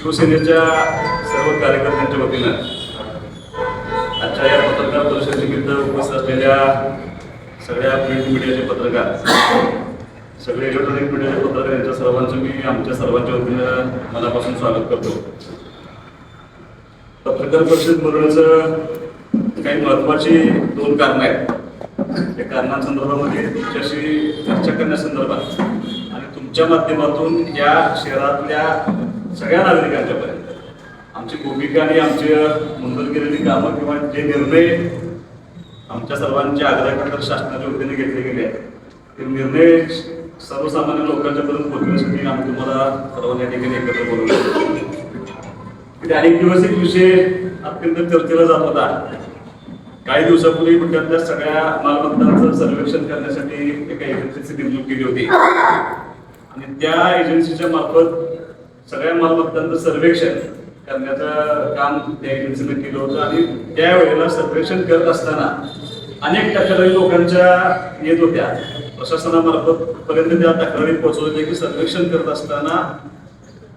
शिवसेनेच्या सर्व कार्यकर्त्यांच्या वतीनं आजच्या या पत्रकार परिषदेनिमित्त उपस्थित असलेल्या सगळ्या प्रिंट मीडियाचे पत्रकार सगळे इलेक्ट्रॉनिक मीडियाचे पत्रकार यांच्या सर्वांचं मी आमच्या सर्वांच्या वतीनं मनापासून स्वागत करतो. पत्रकार परिषद बोलण्याचं काही महत्वाची दोन कारणं आहेत. त्या कारणांसंदर्भामध्ये तुमच्याशी चर्चा करण्यासंदर्भात आणि तुमच्या माध्यमातून या शहरातल्या सगळ्या नागरिकांच्या पर्यंत. आमची भूमिका आणि आमची मंजूर केलेली कामं किंवा जे निर्णय आमच्या सर्वांच्या आग्रहाखातर शासनाच्या वतीने घेतले गेले आहेत ते निर्णय सर्वसामान्य लोकांच्या पर्यंत पोहोचण्यासाठी आम्ही तुम्हाला सर्वांनी या ठिकाणी एकत्र बोलवलं. गेले अनेक दिवस एक विषय अत्यंत चर्चेला जात होता. काही दिवसापूर्वी त्यातल्या सगळ्या मालमत्तांचं सर्वेक्षण करण्यासाठी एका एजन्सीची नेमणूक केली होती. आणि त्या एजन्सीच्या मार्फत सगळ्या मालमत्तांचं सर्वेक्षण करण्याचं काम त्या एजन्सीने केलं होतं आणि त्यावेळेला सर्वेक्षण करत असताना अनेक तक्रारी लोकांच्या येत होत्या. प्रशासनामार्फत पर्यंत त्या तक्रारी पोहोचवल्या होत्या की सर्वेक्षण करत असताना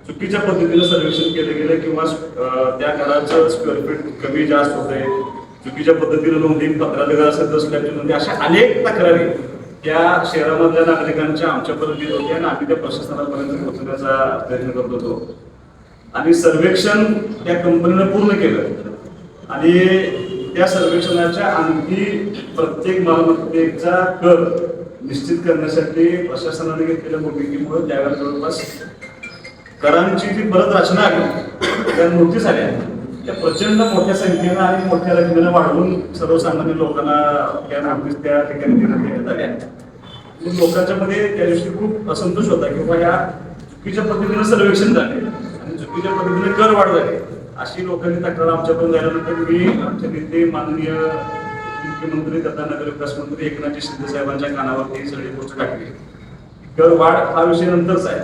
चुकीच्या पद्धतीने सर्वेक्षण केलं गेलं किंवा त्या घराचं स्क्वेअर फीट कमी जास्त होते चुकीच्या पद्धतीने नोंदी पत्राधिकार घर असेल तर स्लॅबची नोंदी अशा अनेक तक्रारी त्या शहरामधल्या नागरिकांच्या आमच्यापर्यंत येत होत्या आणि आम्ही त्या प्रशासनापर्यंत पोहोचण्याचा प्रयत्न करत होतो. आणि सर्वेक्षण त्या कंपनीनं पूर्ण केलं. आणि त्या सर्वेक्षणाच्या आणखी प्रत्येक मालमत्तेचा कर निश्चित करण्यासाठी प्रशासनाने घेतलेल्या भूमिकेमुळे त्यावेळेला जवळपास करांची जी परत रचना आली त्या नोटीस आल्या. त्या प्रचंड मोठ्या संख्येनं आणि मोठ्या रकमेनं वाढवून सर्वसामान्य लोकांना या नोटीस त्या ठिकाणी देण्यात येण्यात आल्या म्हणजे लोकांच्या मध्ये त्या दिवशी खूप असंतोष होता की बाबा या चुकीच्या पद्धतीनं सर्वेक्षण झाले आणि चुकीच्या पद्धतीने कर वाढ झाले. अशी लोकांनी तक्रार आमच्याकडून झाल्यानंतर मी आमचे नेते माननीय मुख्यमंत्री तथा नगर विकास मंत्री एकनाथ शिंदे साहेबांच्या कानावरती ही सगळी गोष्ट टाकली. कर वाढ हा विषय नंतरच आहे.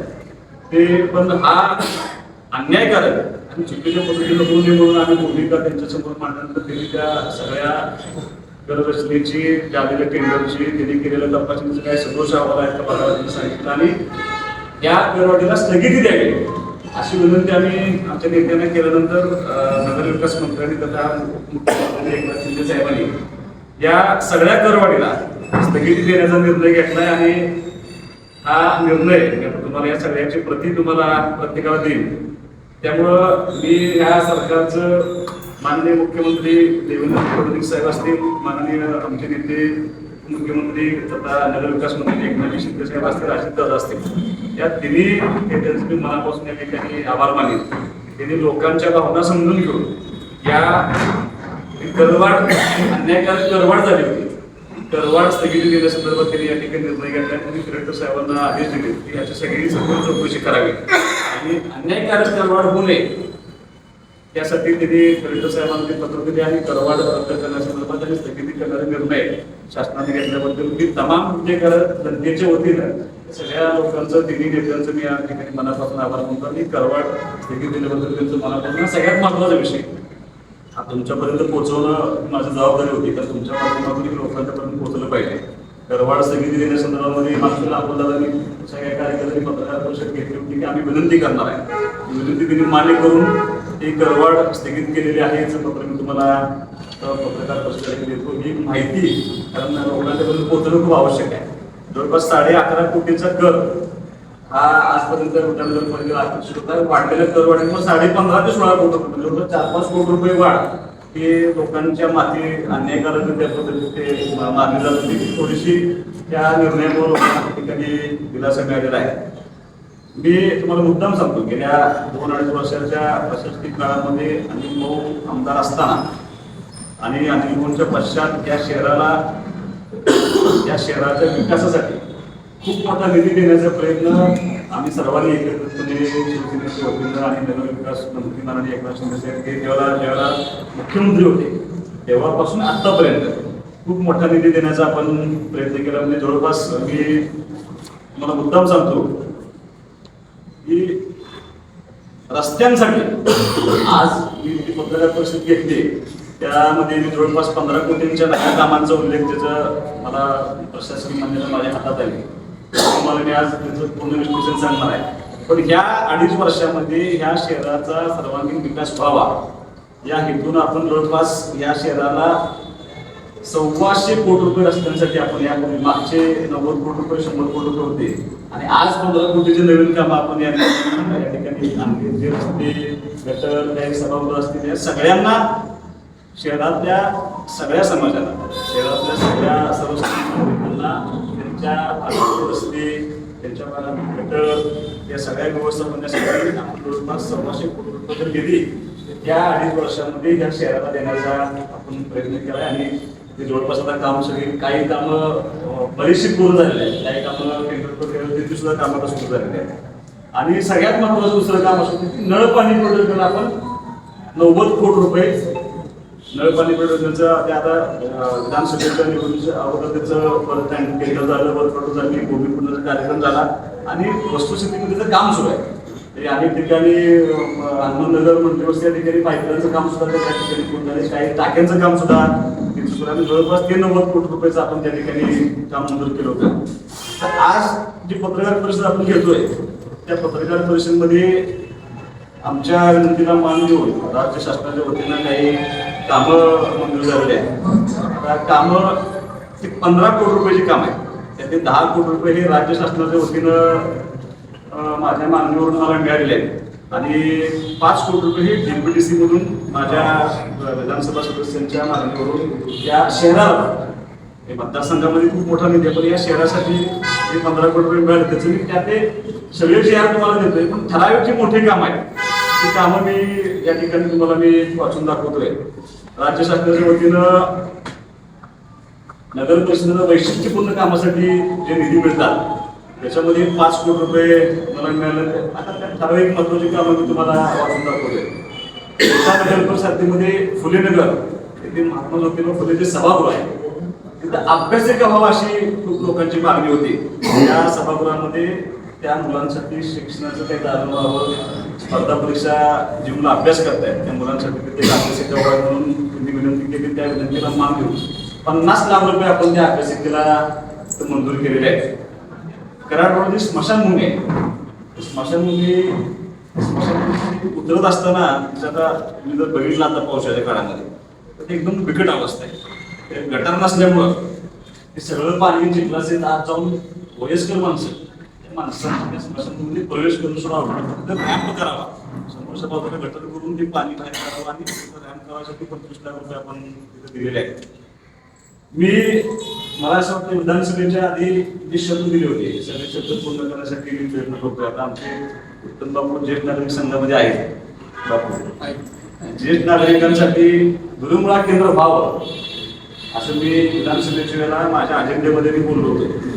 ते पण हा अन्यायकारक आणि चुकीच्या पद्धतीनं होऊ नये म्हणून आम्ही भूमिका त्यांच्यासमोर मांडल्यानंतर त्यांनी त्या सगळ्या कर झालेल्या टेंडरची त्यांनी केलेल्या तपासणीचं काय सदोष अहवाल आहे का बघायला सांगितलं आणि या करवाढीला स्थगिती द्यावी. अशी विनंती आम्ही आमच्या नेत्यांना केल्यानंतर नगरविकास मंत्र्यांनी तथा मुख्यमंत्री एकनाथ शिंदे साहेबांनी या सगळ्या दरवाढीला स्थगिती देण्याचा निर्णय घेतलाय आणि हा निर्णय तुम्हाला या सगळ्याची प्रती तुम्हाला प्रत्येकाला देईल त्यामुळं मी या सरकारचं माननीय मुख्यमंत्री देवेंद्र फडणवीस साहेब असतील माननीय आमचे नेते मुख्यमंत्री तथा नगरविकास मंत्री एकनाथ शिंदे साहेब असतील अजितदादा असतील या तिन्ही नेत्यांचे मी मनापासून या ठिकाणी आभार मानेन. त्यांनी लोकांच्या भावना समजून घेऊन या करवाढ अन्यायकारक करवाढ झाली होती करवाढ स्थगिती देण्यासंदर्भात त्यांनी या ठिकाणी निर्णय घेतला आणि कलेक्टर साहेबांना आदेश दिले. की याची सगळी सखोल चौकशी करावी. आणि अन्यायकारक करवाढ होऊ नये. यासाठी त्यांनी कलेक्टर साहेबांना ते पत्र दिले आणि करवाढ रद्द करण्यासंदर्भात आणि स्थगिती करणारे निर्णय शासनाने घेतल्याबद्दल मी तमाम जे जनतेच्या वतीनं सगळ्या लोकांचं तिन्ही नेत्यांचं मी या ठिकाणी मनापासून आभार मानतो आणि करवाढ स्थगित दिल्याबद्दल त्यांचं मनापासून सगळ्यात महत्त्वाचा विषय. हा तुमच्यापर्यंत पोहोचवणं माझी जबाबदारी होती तर तुमच्या माध्यमातून लोकांच्यापर्यंत पोहोचलं पाहिजे. करवाड स्थगिती देण्यासंदर्भामध्ये मागच्या अकोलादानी सगळ्या कार्यकर्त्यांनी पत्रकार परिषद घेतली होती की आम्ही विनंती करणार आहे. विनंती त्यांनी मान्य करून ती करवाड स्थगित केलेली आहे याचं पत्र मी तुम्हाला पत्रकार परिषदेत देतो. ही माहिती कारण लोकांच्यापर्यंत पोहोचणं खूप आवश्यक आहे. जवळपास साडे अकरा कोटीचा कर हा आजपर्यंत नगरपालिकेला अपेक्षित कर वाढलेल्या किंवा साडे पंधरा ते सोळा कोटी म्हणजे जवळपास चार पाच कोटी रुपये वाढ की लोकांच्या माती अन्यायकारक त्या पद्धतीने ते मानली मारली जात होती. थोडीशी त्या निर्णयामुळे लोकांना ठिकाणी दिलासा मिळालेला आहे. मी तुम्हाला मुद्दाम सांगतो गेल्या दोन अडीच वर्षाच्या प्रशासकीय काळामध्ये अनिल भाऊ आमदार असताना आणि अनिल भाऊंच्या पश्चात त्या शहराला त्या शहराच्या विकासासाठी खूप मोठा निधी देण्याचा प्रयत्न आम्ही सर्वांनी एकत्रितपणे शिवसेनेचे वतीनं आणि नगरविकास मंत्री माननीय एकनाथ शिंदे साहेब हे जेव्हा मुख्यमंत्री होते तेव्हापासून आत्तापर्यंत खूप मोठा निधी देण्याचा आपण प्रयत्न केला. म्हणजे जवळपास मी तुम्हाला मुद्दाम सांगतो की रस्त्यांसाठी आज मी जी पत्रकार परिषद घेतली त्यामध्ये मी जवळपास पंधरा कोटींच्या नव्या कामांचा उल्लेख त्याचा मला प्रशासकीय मान्यता माझ्या हातात आली. तुम्हाला मी आज त्याचं पूर्ण विश्लेषण सांगणार आहे. पण ह्या अडीच वर्षामध्ये ह्या शहराचा सर्वांगीण विकास व्हावा या हेतून आपण जवळपास या शहराला सव्वाशे कोटी रुपये रस्त्यांसाठी आपण या मागचे नव्वद कोटी रुपये शंभर कोटी रुपये होते. आणि आज पंधरा कोटीचे नवीन काम आपण या ठिकाणी आणले. जे रस्ते गटर काही सभागृह असतील या सगळ्यांना शहरातल्या सगळ्या समाजाला शहरातल्या सगळ्या सर्वसामान्य त्या त्यांच्या रस्ते त्यांच्या गटर या सगळ्या व्यवस्था आपण जवळपास सव्वाशे कोटी रुपये जर दिली तर त्या अडीच वर्षामध्ये या शहराला देण्याचा आपण प्रयत्न केला आणि ते जवळपास आता काम सगळी काही कामं अं, बरीचशी पूर्ण झालेली आहेत. काही कामं टेंडर सुद्धा कामाला सुरू झालेली आहेत. आणि सगळ्यात महत्वाचं दुसरं काम असं की नळ पाणी प्रोजेक्टला आपण नव्वद कोटी रुपये नळ पाणी प्रोजेक्टचं ते आता विधानसभेच्या निवडणुकीच्या अगोदर त्याचं परत टँक केंद्र झालं वर्कआउट झाली भूमिपूजनाचा कार्यक्रम झाला आणि वस्तुस्थितीमध्ये त्याचं काम सुरू आहे. अनेक ठिकाणी हनुमाननगर मंत्रिवस्ती या ठिकाणी पाईपलाईनचं काम सुद्धा त्या ठिकाणी पूर्ण झाले काही टाक्यांचं काम सुद्धा तिथे सुरू आणि जवळपास ते नव्वद कोटी रुपयाचं आपण त्या ठिकाणी काम मंजूर केलं होतं. तर आज जी पत्रकार परिषद आपण घेतोय त्या पत्रकार परिषदेमध्ये आमच्या विनंतीला मान देऊन राज्य शासनाच्या वतीनं काही कामं मंजूर झालेली आहेत. कामं ती पंधरा कोटी रुपयाची काम आहे त्यातले दहा कोटी रुपये हे राज्य शासनाच्या वतीनं माझ्या मागणीवरून मला मिळालेले आहेत. आणि पाच कोटी रुपये हे डीपीडीसी मधून माझ्या विधानसभा सदस्यांच्या मागणीवरून या शहराला हे मतदारसंघामध्ये खूप मोठा निधी आहे पण या शहरासाठी जे पंधरा कोटी रुपये मिळाले. त्याचं मी त्या ते सगळे शहर तुम्हाला देतोय पण ठराविक जे मोठे कामं आहेत ती कामं मी या ठिकाणी तुम्हाला मी वाचून दाखवतोय. राज्य शासनाच्या वतीनं नगर परिषदेला वैशिष्ट्यपूर्ण कामासाठी जे निधी मिळतात त्याच्यामध्ये पाच कोटी रुपये मला मिळाले. आता त्या ठराविक महत्वाची कामं मी तुम्हाला वाचून दाखवले एका नगर परिषदेमध्ये फुले नगर येथे महात्मा ज्योतिबा फुलेचे सभागृह आहे. तिथं अभ्यासिक अभाव अशी खूप लोकांची मागणी होती. त्या सभागृहामध्ये त्या मुलांसाठी शिक्षणाचं काही दालन व्हावं स्पर्धा परीक्षा जी मुलं अभ्यास करतायत. त्या मुलांसाठी प्रत्येक एक अभ्यासिका म्हणून तुम्ही विनंती केली त्या विनंतीला मान देऊन पन्नास लाख रुपये आपण त्या अभ्यासिकेला मंजूर केलेले आहेत. कराड रोड जी स्मशानभूमी आहे. स्मशानभूमी स्मशानभूमी उतरत असताना आता तुम्ही जर बघितलं आता पावसाच्या काळामध्ये तर ते एकदम बिकट अवस्था आहे. गटार नसल्यामुळं हे सगळं पाणी चिखलाचे आत जाऊन वयस्कर माणसं माणसांनी त्या प्रवेश करून सुद्धा आवडतो रॅम्प करावा. समोरच्या बाजूला गटर करून ते पाणी बाहेर करावं आणि रॅम्प करावासाठी पंचवीस लाख रुपये आपण तिथे दिलेले आहेत. मी मला असं वाटतं विधानसभेच्या आधी जी शब्द दिली होती. सगळे शब्द पूर्ण करण्यासाठी मी प्रयत्न करतोय. आता आमचे उत्तम बापू ज्येष्ठ नागरिक संघामध्ये आहेत. बापू. ज्येष्ठ नागरिकांसाठी गुरुमुळा केंद्र व्हावं. असं मी विधानसभेच्या वेळेला माझ्या अजेंडेमध्ये मी बोललो होतो.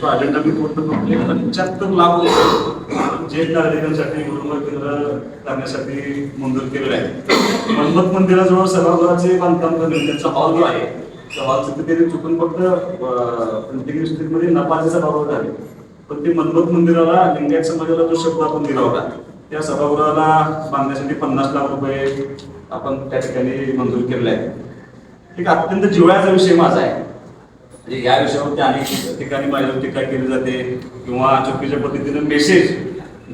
तो अजेंडा मी पूर्ण करून पंच्याहत्तर लाख रुपये ज्येष्ठ नागरिकांसाठी गुरुमुळा केंद्र करण्यासाठी मंजूर केलेलं आहे. मनमत मंदिराजवळ सभागृहाचे बांधकाम करणे त्यांचा हॉल जो आहे त्या हॉलचं तिथे चुकून फक्त प्रिंटिंग मिस्त्रीमध्ये नपाचे सभागृह झाले. पण ते मनमत मंदिराला लिंगायत समाजाला जो शब्द आपण दिला होता त्या सभागृहाला बांधण्यासाठी पन्नास लाख रुपये आपण त्या ठिकाणी मंजूर केलेले आहे एक अत्यंत जिव्हाळ्याचा विषय माझा आहे. म्हणजे या विषयावरती अनेक ठिकाणी माझ्यावर टीका केली जाते किंवा चुकीच्या पद्धतीने मेसेज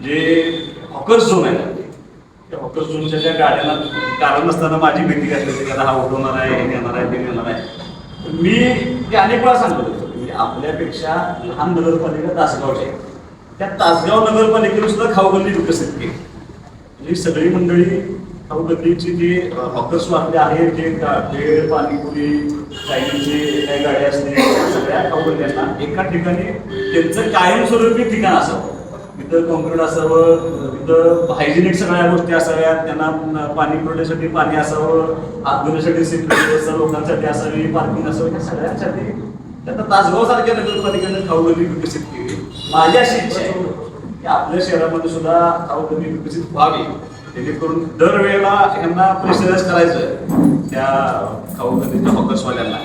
जे हॉकर्स झोन आहे. त्या हॉकर्स झोनच्या ज्या गाड्यांना कारण नसताना माझी भीती घातली त्याला हा उठवणार आहे हे घेणार आहे ते घेणार आहे. तर मी ते अनेक वेळा सांगत होतो. म्हणजे आपल्यापेक्षा लहान नगरपालिका तासगावची आहे. त्या तासगाव नगरपालिकेने सुद्धा खाऊगल्ली विकसित केली. म्हणजे सगळी मंडळी खाऊगल्लीची जी हॉकर्स वाटले आहेत जे भेळ पाणीपुरी चायनीजचे काही गाड्या असतील त्या सगळ्या खाऊगल्ल्यांना एका ठिकाणी त्यांचं कायमस्वरूपी ठिकाण असावं. तिथं कॉन्क्रीट असावं तिथं हायजेनिक सगळ्या गोष्टी असाव्यात त्यांना पाणी पुरवण्यासाठी पाणी असावं हात धुण्यासाठी सिक्युरिटी व्यवस्था लोकांसाठी असावी पार्किंग असावं या सगळ्यांसाठी त्यांना तासगाव सारख्या नगरपालिकेने खाऊगल्ली विकसित केली. माझी अशी इच्छा आहे की आपल्या शहरामध्ये सुद्धा खाऊगल्ली विकसित व्हावी. जेणेकरून दरवेळेला यांना प्रेशराईज करायचं त्या खाऊगल्लीच्या हॉकर्सवाल्यांना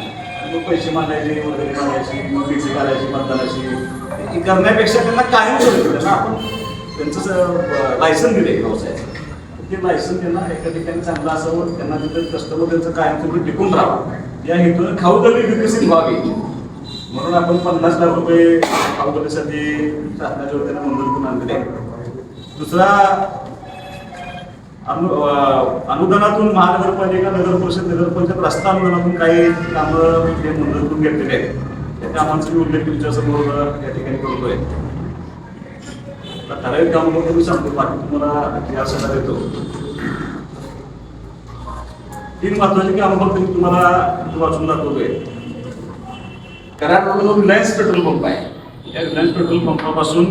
मग पैसे मागायचे वगैरे मागायची मग फिक्सी करायची मतदानाची हे करण्यापेक्षा त्यांना कायम करू त्यांना आपण त्यांचं लायसन दिले व्यवसायाचं. ते लायसन त्यांना एका ठिकाणी चांगलं असावं त्यांना तिथं कस्टमर त्यांचं कायमस्वरूपी टिकून राहावं. या हेतून खाऊगल्ली विकसित व्हावी. म्हणून आपण पन्नास लाख रुपये खाऊगल्लीसाठी शासनाच्या वतीने मंजूर करून आणलेले दुसरा अनुदानातून महानगरपालिका नगर परिषद नगर परिषद रस्ता अनुदानातून काही कामं ते मंजूर करून घेतलेले आहेत. त्या कामांचा मी उल्लेख तुमच्यासमोर या ठिकाणी करतोय. आता ठराविक काम मी सांगतो बाकी तुम्हाला या देतो. तीन महत्वाची कामं फक्त मी तुम्हाला वाचून दाखवतोय. कराड रोडवर रिलायन्स पेट्रोल पंप आहे. या रिलायन्स पेट्रोल पंपापासून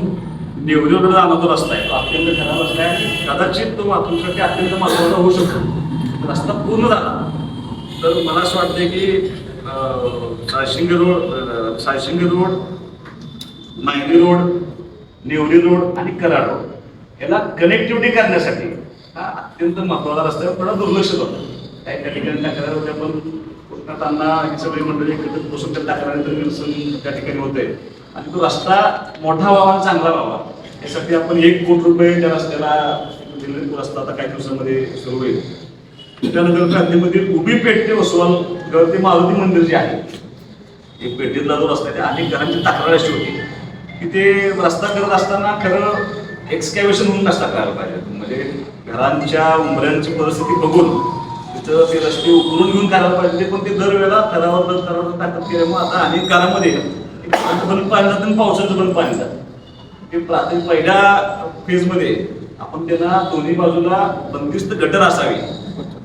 देवदेवकडे जाणारा तो रस्ता आहे. तो अत्यंत खराब रस्ता आहे. कदाचित तो वाहतुकीसाठी अत्यंत महत्त्वाचा होऊ शकतो. रस्ता पूर्ण झाला. तर मला असं वाटतं की सायशिंग road सायशिंग road Mayani road Nevari road आणि कराड रोड याला कनेक्टिव्हिटी करण्यासाठी हा अत्यंत महत्त्वाचा रस्ता आहे. थोडा दुर्लक्ष होतो काही त्या ठिकाणी तक्रार होत्या पण कोकणात त्यांना ही सगळी मंडळी एकत्रित बसून त्या तक्रारीचं निरसन त्या ठिकाणी होते आणि तो रस्ता मोठा व्हावा आणि चांगला व्हावा. यासाठी आपण एक कोटी रुपये त्या रस्त्याला दिले. तो रस्ता आता काही दिवसामध्ये सुरू होईल. त्यानंतर क्रांतीमधील उभी पेठ ते वसवाल गड ते मारुती मंदिर जे आहे एक पेटीतला जो रस्ता आहे त्या अनेक घरांची तक्रार अशी होती की ते रस्ता करत असताना खरं एक्सकॅव्हेशन होऊन रस्ता करायला पाहिजे. म्हणजे घरांच्या उंबऱ्यांची परिस्थिती बघून तिथं ते रस्ते उकरून घेऊन करायला पाहिजे. पण ते दरवेळेला थरावर दर थरावर टाकत केल्यामुळे आता अनेक काळामध्ये पण पाणी जातं आणि पावसाचं पण पाणी जातं. ते प्राथमिक पहिल्या फेजमध्ये आपण त्यांना दोन्ही बाजूला बंदिस्त गटर असावी.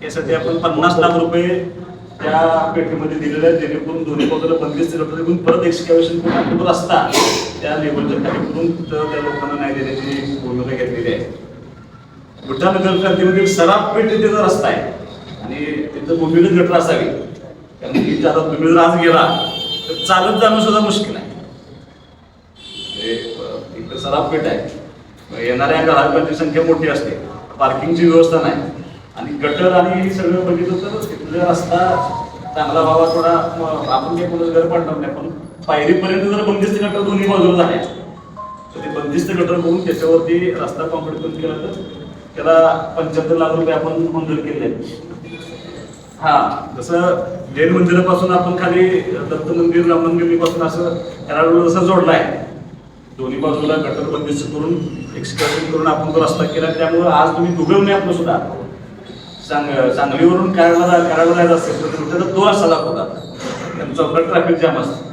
यासाठी आपण पन्नास लाख रुपये त्या पेटीमध्ये दिलेले आहेत जेणेकरून दोन्ही बाजूला बंदिस्त गटर देऊन परत एक्सकॅव्हेशन करून आपण रस्ता त्या लेवलच्या खाली करून त्या लोकांना नाही देण्याची भूमिका घेतलेली आहे. बुटानगर क्रांतीमधील सराफ पेठ तिथं रस्ता आहे. आणि तिथं भूमिगत गटर असावी. कारण की आता भूमिगत आज गेला तर चालत जाणं सुद्धा मुश्किल आहे. इकडे सराफ पेठ आहे. येणाऱ्या ग्राहकांची संख्या मोठी असते. पार्किंगची व्यवस्था नाही. आणि गटर आणि हे सगळं बघितलं तर तिथला रस्ता चांगला व्हावा थोडा आपण काही कोणाचं घर पडणार नाही पण पायरीपर्यंत जर बंदिस्त गटर दोन्ही बाजूला झाले तर ते बंदिस्त गटर करून त्याच्यावरती रस्ता कॉम्प्लीट करून केला तर त्याला पंच्याहत्तर लाख रुपये आपण मंजूर केले. आहेत. हा. जसं जैन मंदिरापासून आपण खाली दत्त मंदिर राम मंदिरापासून असं कराड रोड जसा जोडला आहे दोन्ही बाजूला गटर बंदिस्त करून एक्सकर्शन करून आपण तो रस्ता केला त्यामुळे आज तुम्ही गुगल मॅपला सुद्धा. सांग सांगलीवरून कराडला कराडला जायचं असेल तर कुठे तो रस्ता दाखवला त्यांचं चौकात ट्रॅफिक जाम असतो.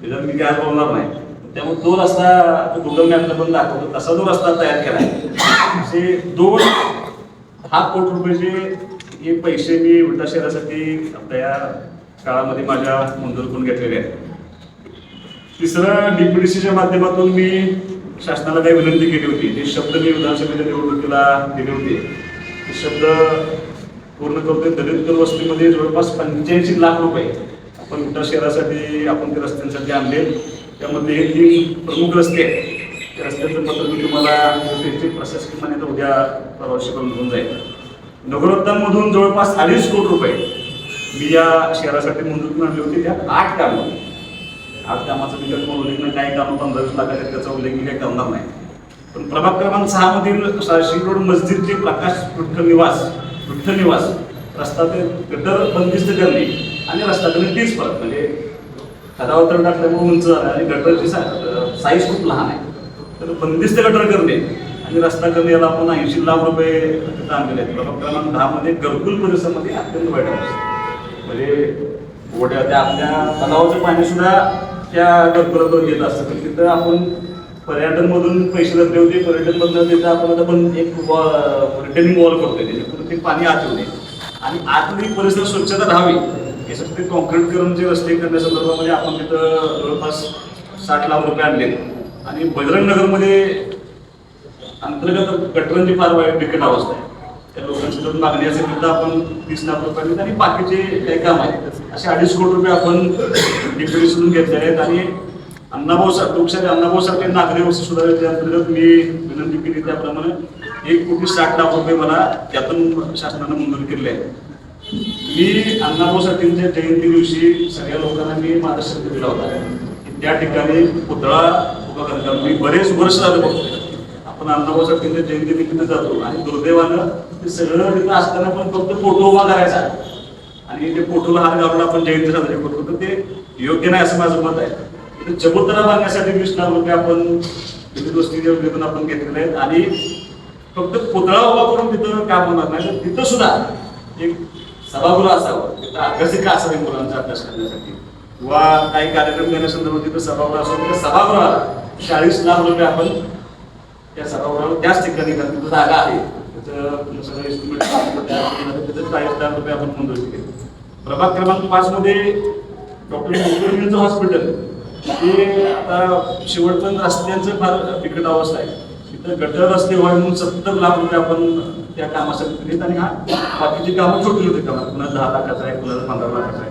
त्याच्यात मी काय बोलणार नाही त्यामुळे तो रस्ता गुगल मॅपला पण दाखवतो. तसा जो रस्ता तयार केला आहे. असे दोन हा कोटी रुपयाचे हे पैसे मी उलटा शहरासाठी आपल्या या काळामध्ये माझ्या मंजूर करून घेतलेले आहेत. तिसरं डीपीडीसीच्या माध्यमातून मी शासनाला काही विनंती केली होती. ते शब्द मी विधानसभेच्या निवडणुकीला दिले होते ते शब्द पूर्ण करतोय. दलित वस्तीमध्ये जवळपास पंच्याऐंशी लाख रुपये आपण उलटा शहरासाठी आपण ते रस्त्यांसाठी आणले. त्यामध्ये हे तीन प्रमुख रस्ते आहेत. त्या रस्त्याचं पत्र मी तुम्हाला प्रशासकीय मान्यता उद्या परवाशी करून घेऊन जाईल. नगरोत्तममधून जवळपास अडीच कोटी रुपये मी या शहरासाठी मंजूर करून आणली होती. त्या आठ कामं आठ कामाचा मी काही उल्लेख नाही. काही कामं पंधरा वीस लाख त्याचा उल्लेख मी काही करणार नाही. पण प्रभाग क्रमांक सहा मधील रोड मस्जिदचे प्रकाश विठ्ठल निवास विठ्ठल निवास रस्ता ते गटर बंदिस्त करणे आणि रस्ता करणे तीच फरक म्हणजे खडावतर टाकल्यामुळे उंच झाला आणि गटरची साईज खूप लहान आहे. तर बंदिस्त गटर करणे आणि रस्ता कमी याला आपण ऐंशी लाख रुपये तिथं आणलेले आहेत. प्रभाग क्रमांक दहा मध्ये घरकुल परिसरामध्ये अत्यंत वाईट अवस्था. म्हणजे ओढ्या त्या आपल्या तलावाचं पाणी सुद्धा त्या घरकुलावर गेलं असतं. पण तिथं आपण पर्यटन मधून पैसे घेतले होते पर्यटन मधून तिथं आपण आता पण एक रिटर्निंग वॉल करतोय. म्हणजे जेणेकरून ते पाणी आत येऊ आणि आतली परिसर स्वच्छता राहावी यासाठी कॉन्क्रीट करून जे रस्ते करण्यासंदर्भामध्ये आपण तिथं जवळपास साठ लाख रुपये आणले आणि बजरंग नगरमध्ये अंतर्गत गटरांची फार वाईट बिकट अवस्था आहे. त्या लोकांची जर मागणी असेल तर आपण तीस लाख रुपये आणि बाकीचे काही काम आहेत असे अडीच कोटी रुपये आपण डिप्युटेशन घेतले आहेत आणि अण्णाभाऊ सा लोकशाही अण्णाभाऊ साठी नागरी वस्तू सुधारण्याच्या अंतर्गत मी विनंती केली त्याप्रमाणे एक कोटी साठ लाख रुपये मला त्यातून शासनानं मंजूर केले आहेत. मी अण्णाभाऊ साठेंच्या जयंती दिवशी सगळ्या लोकांना मी मार्गदर्शन दिला होता. त्या ठिकाणी पुतळा उभा करतात मी बरेच वर्ष झालं बघतोय. आपण अण्णाभाऊ साठेंच्या जयंती निमित्त जातो. आणि दुर्दैवानं ते सगळं तिथं असताना पण फक्त फोटो उभा करायचा. आणि ते फोटोला हार घालून आपण जयंती साजरी करतो. तर ते योग्य नाही असं माझं मत आहे. इथे चबुतरा बांधण्यासाठी वीस लाख रुपये आपण विविध गोष्टी योजनेतून आपण घेतलेले आहेत. आणि फक्त पुतळा उभा करून तिथं काम होणार नाही. तर तिथं सुद्धा एक सभागृह असावं. तिथं अभ्यासिका असावी मुलांचा अभ्यास करण्यासाठी? किंवा काही कार्यक्रम घेण्यासंदर्भात तिथं सभागृह असो तिथं सभागृहाला चाळीस लाख रुपये आपण त्या सभागृहाला त्याच ठिकाणी कारण तिथं जागा आहे. त्याचं सगळं estimate टाकलं, चाळीस रुपये आपण मंजूर केले प्रभाग क्रमांक पाच मध्ये डॉक्टर हॉस्पिटल ते आता शेवटपर्यंत रस्त्यांचं फार बिकट अवस्था आहे. तिथं गटर रस्ते व्हावे म्हणून सत्तर लाख रुपये आपण त्या कामासाठी दिलेत आणि हा बाकीची कामं छोटी होती कामं पुन्हा दहा लाखाचा आहे पुन्हा पंधरा लाखाचा आहे.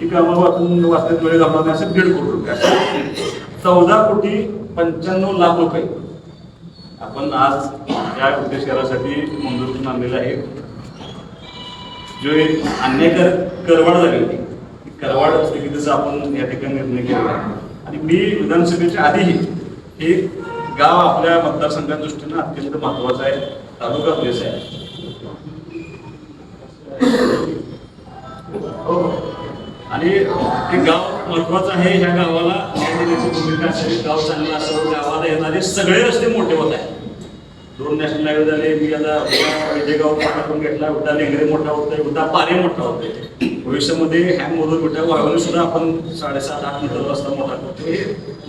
ही कामं वाचून वाचण्यात वेळ घालवणार नाही असं दीड कोटी रुपये. चौदा कोटी पंच्याण्णव लाख रुपये. आपण आज या उद्देश मंजूर करून आणलेलं आहे. जो अन्याय कर करवाड झाली होती. करवाड स्थगितीचा आपण या ठिकाणी निर्णय केला आहे. आणि मी विधानसभेच्या आधीही हे गाव आपल्या मतदारसंघाच्या दृष्टीनं अत्यंत महत्वाचं आहे. तालुका प्लेस आहे. हो, हो. आणि हे गाव महत्वाचं आहे ह्या गावाला. न्याय भूमिका असेल गाव चांगलं असावं गावाला येणारे सगळे रस्ते मोठे होत आहेत. दोन नॅशनल हायवे झाले मी आता विजयगाव पाठातून घेतला उद्या लेंगरे मोठा होतोय उद्या पारे मोठा होतोय. भविष्यामध्ये हॅम मधून मोठ्या वाळवणी सुद्धा आपण साडेसात आठ मीटर रस्ता मोठा करतो हे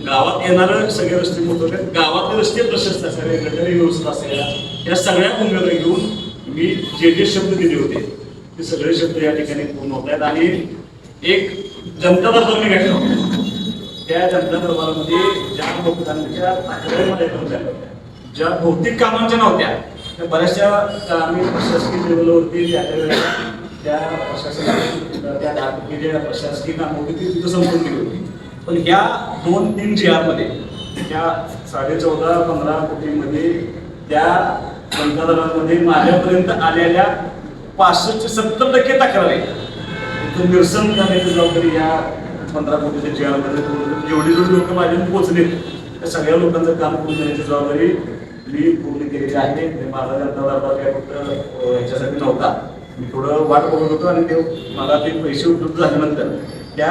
गावात येणारं सगळे रस्ते मोठे होते गावातले रस्ते प्रशस्त असावे गटारी व्यवस्था असेल या सगळ्या भूमिका घेऊन मी जे जे शब्द दिले होते ते सगळे शब्द या ठिकाणी पूर्ण होत आहेत. आणि एक जनता तुम्ही घेतलं त्या जनता दरबारामध्ये ज्या भक्तांच्या तक्रारी होत्या. ज्या भौतिक कामांच्या नव्हत्या त्या बऱ्याचशा आम्ही प्रशासकीय लेवलवरती त्या त्या त्या प्रशासकीय प्रशासकीय कामं होती ती तिथं संपून गेली होती. पण ह्या दोन तीन जी त्या साडे चौदा पंधरा कोटीमध्ये त्या पंतप्रधानांमध्ये माझ्यापर्यंत आलेल्या पासष्ट सत्तर टक्के तक्रारी. इथून निरसन करण्याची जबाबदारी या पंधरा कोटीच्या जी जेवढे जेवढे लोक माझ्याकडे पोहोचले. त्या सगळ्या लोकांचं काम करून देण्याची जबाबदारी मी पूर्ण केलेली आहे. माझा धंदा काय फक्त याच्यासाठी ह्याच्यासाठी नव्हता. मी थोडं वाट बघत होतो आणि ते मला ते पैसे उपलब्ध झाल्यानंतर त्या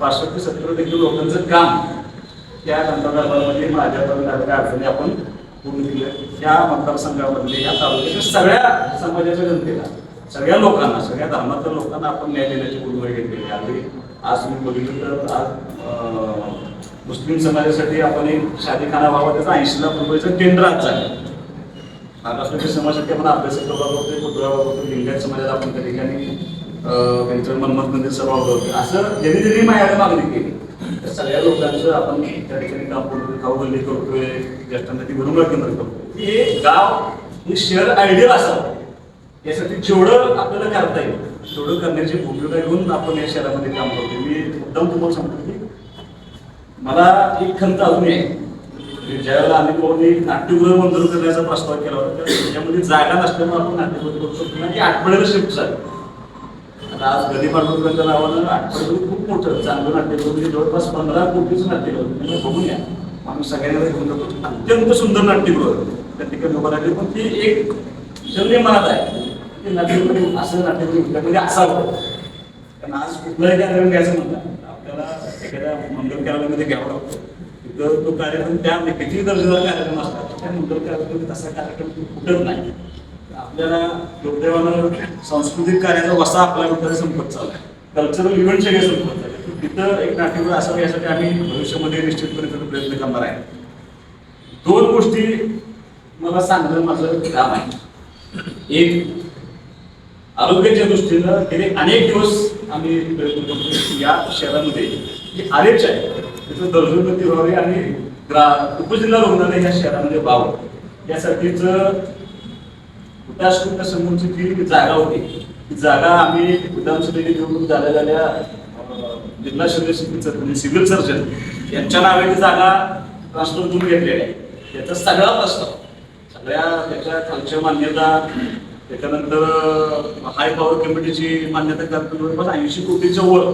पाचशे ते सत्तर टक्के लोकांचं काम त्या जनता माझ्या माझ्यापर्यंत अडचणी आपण पूर्ण केल्या. त्या मतदारसंघामधले या तालुक्याच्या सगळ्या समाजाच्या जनतेला सगळ्या लोकांना सगळ्या धर्माच्या लोकांना आपण न्याय देण्याची भूमिका घेतलेली आहे आज तुम्ही बघितलं तर आज मुस्लिम समाजासाठी आपण एक शादीखाना व्हावा त्याचा ऐंशी लाख रुपयाचं टेंडर झालं. महाराष्ट्राच्या समाजासाठी आपण अभ्यास करतो पुतळा वापरतो लिंगायत समाजाला आपण त्या ठिकाणी अं, त्यांचं मनमत मंदिर सभा होतो असं ज्यांनी त्यांनी माझ्याकडे मागणी केली तर सगळ्या लोकांचं आपण त्या ठिकाणी काम करतो खाऊ गल्ली करतोय ज्येष्ठांसाठी भरून केंद्र करतो हे गाव हे शहर आयडियल असावं. यासाठी जेवढं आपल्याला करता येईल तेवढं करण्याची भूमिका घेऊन आपण या शहरामध्ये काम करतो मी मुद्दाम तुम्हाला सांगतो की मला एक खंत अजून आहे. ज्यावेळेला आम्ही कोणी नाट्यगृह मंजूर करण्याचा प्रस्ताव केला होता त्याच्यामध्ये जागा नसल्यामुळे आपण नाट्यगृह करू शकतो ना की म्हणजे आठवड्याला शिफ्ट झाली. आता आज गदी पाटोळकरच्या नावानं आठवड्याला खूप मोठं चांगलं नाट्यगृह म्हणजे जवळपास पंधरा कोटीचं नाट्यगृह म्हणजे बघून या. आम्ही सगळ्यांना घेऊन जातो. अत्यंत सुंदर नाट्यगृह. त्या ठिकाणी उभं राहिली पण ती एक शल्य मनात आहे. की नाट्यगृह असं नाट्यगृह कुठल्यामध्ये असावं कारण आज कुठलाही कार्यक्रम घ्यायचं म्हणतात. आपल्याला एखाद्या मंगल कार्यालयामध्ये घ्यावा लागतो तिथं तो कार्यक्रम त्या किती दर्जेदार कार्यक्रम असतात त्या मंगल कार्यालयामध्ये तसा कार्यक्रम कुठं नाही आपल्याला दुर्दैवानं सांस्कृतिक कार्याचा वसा आपल्या मध्ये संपत चालला कल्चरल इव्हेंट सगळे संपत चालले तिथं एक नाट्यगृह असावं यासाठी आम्ही भविष्यामध्ये निश्चितपणे प्रयत्न करणार आहे दोन गोष्टी मला सांगणं माझं काम आहे एक आरोग्याच्या दृष्टीनं गेले अनेक दिवस आम्ही प्रयत्न करतो या शहरामध्ये जे आरेच आहे त्याचं दर्जोन्नती व्हावी आणि ग्रा उपजिल्हा रुग्णालय या शहरामध्ये व्हावं. यासाठीच उदासपूरच्या समोरची जी जागा होती. ती जागा आम्ही विधानसभेने निवडून झाल्या झाल्या जिल्हा शल्य म्हणजे सिव्हिल सर्जन यांच्या नावे ती जागा ट्रान्सफर करून घेतलेली आहे. त्याचा सगळा प्रस्ताव सगळ्या त्याच्या खालच्या मान्यता त्याच्यानंतर हाय पॉवर कमिटीची मान्यता करतो जवळपास ऐंशी कोटी वर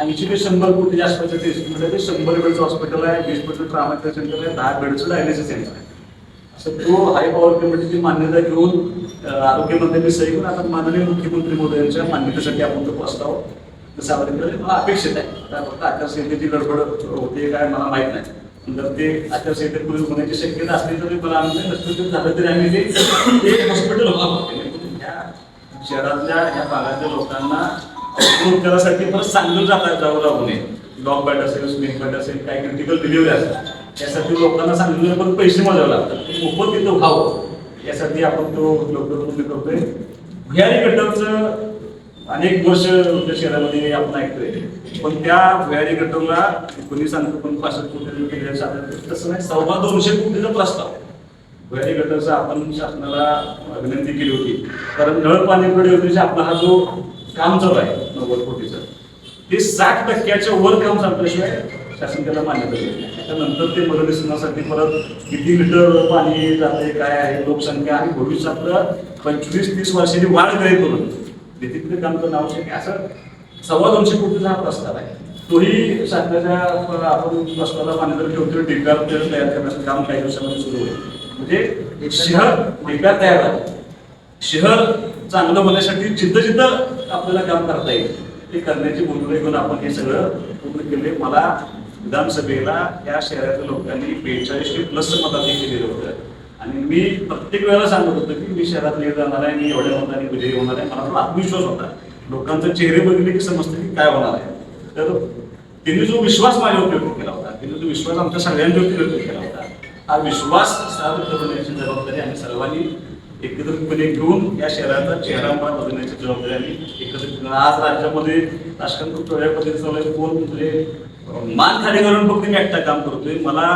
ऐंशी ते शंभर कोटी आसपासच्या ते ते शंभर बेडचं हॉस्पिटल आहे वीस बेडचं ट्रामा केअर सेंटर आहे दहा बेडचं डायलिसिस सेंटर आहे. असं तो हाय पॉवर कमिटीची मान्यता घेऊन आरोग्यमंत्र्यांनी सही करून आता माननीय मुख्यमंत्री मोदयांच्या मान्यतेसाठी आपण तो प्रस्ताव सादर केला मला अपेक्षित आहे. आता फक्त आचारसंहितेची गडबड होते काय मला माहीत नाही. जर ते आचारसंहितेपूर्वी होण्याची शक्यता असली तरी मला आम्ही झालं तरी आम्ही ते हॉस्पिटल व्हावं शहरातल्या या भागातल्या लोकांना उपचारासाठी परत सांगून जाता जाऊ लागू नये. लॉक बॅट असेल स्नेक बॅट असेल काय क्रिटिकल डिलिव्हरी असेल त्यासाठी लोकांना सांगितलं पण पैसे मोजावे लागतात. ते मोफत तिथं व्हावं यासाठी आपण तो लवकर पूर्ण करतोय. भुयारी गटरचं अनेक वर्ष आपल्या शहरामध्ये आपण ऐकतोय. पण त्या भुयारी गटरला कोणी सांगतो पण पासष्ट कोटी रुपये तसं नाही सव्वा दोनशे कोटीचा प्रस्ताव. भुयारी गटाचं आपण शासनाला विनंती केली होती. कारण नळ पाणी योजनेचा आपला हा जो काम चालू आहे नव्वद कोटीचा ते साठ टक्क्याच्या वर काम चालल्याशिवाय शासन त्याला मान्यता देत त्यानंतर ते मदतीसाठी परत किती लिटर पाणी जाते काय आहे लोकसंख्या आणि भविष्यातलं पंचवीस तीस वर्षाची वाढ गृहीत करून तिथे काम करणं आवश्यक आहे असं सव्वा दोनशे कोटीचा हा प्रस्ताव आहे. तोही शासनाच्या आपण प्रस्तावाला मान्यता ठेवतो डिगार तयार करण्याचं काम काही दिवसामध्ये सुरू होईल. म्हणजे शहर डिगार तयार आहे शहर चांगलं होण्यासाठी जिथं आपल्याला काम करता येईल ते करण्याची भूमिका घेऊन आपण हे सगळं पूर्ण केले. मला विधानसभेला या शहरातल्या लोकांनी बेचाळीसशे प्लस मताधिक दिलेलं होतं. आणि मी प्रत्येक वेळेला सांगत होतो की मी शहरात लिहित जाणार आहे मी एवढ्या मतांनी विजयी होणार आहे. मला तो आत्मविश्वास होता. लोकांचे चेहरे बघितले की समजतं की काय होणार आहे. तर त्यांनी जो विश्वास माझ्यावर व्यक्त केला होता त्यांनी जो विश्वास आमच्या सगळ्यांच्या व्यक्त केला होता हा विश्वास सार्थ करण्याची जबाबदारी आम्ही सर्वांनी एकत्रितपणे घेऊन या शहराचा चेहरा मला बदलण्याची जबाबदारी आम्ही एकत्रित आज राज्यामध्ये राजकारण खूप वेगळ्या पद्धतीचं चालू कोण म्हणजे मान खाली करून फक्त मी एकटा काम करतोय. मला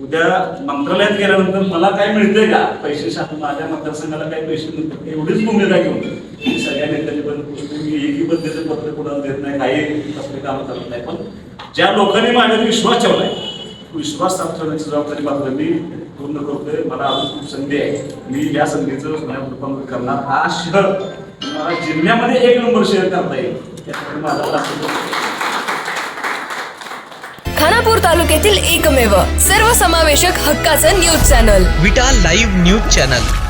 उद्या मंत्रालयात गेल्यानंतर मला काय मिळतंय का? पैसे शासन माझ्या मतदारसंघाला काही पैसे मिळतात एवढीच भूमिका घेऊन मी सगळ्या नेत्यांनी पण मी एकही पद्धतीचं पत्र कुणाला देत नाही काही कसले कामं करत नाही. पण ज्या लोकांनी माझ्यावर विश्वास ठेवलाय विश्वास साफ ठेवण्याची जबाबदारी मात्र मी पूर्ण करतोय. मला अजून खूप संधी आहे. मी या संधीचं रूपांतर करणार हा शहर मला जिल्ह्यामध्ये एक नंबर शहर करता येईल. यासाठी माझा प्रयत्न खानापूर तालुक्यातील एकमेव सर्वसमावेशक हक्काचं news channel Vita live news channel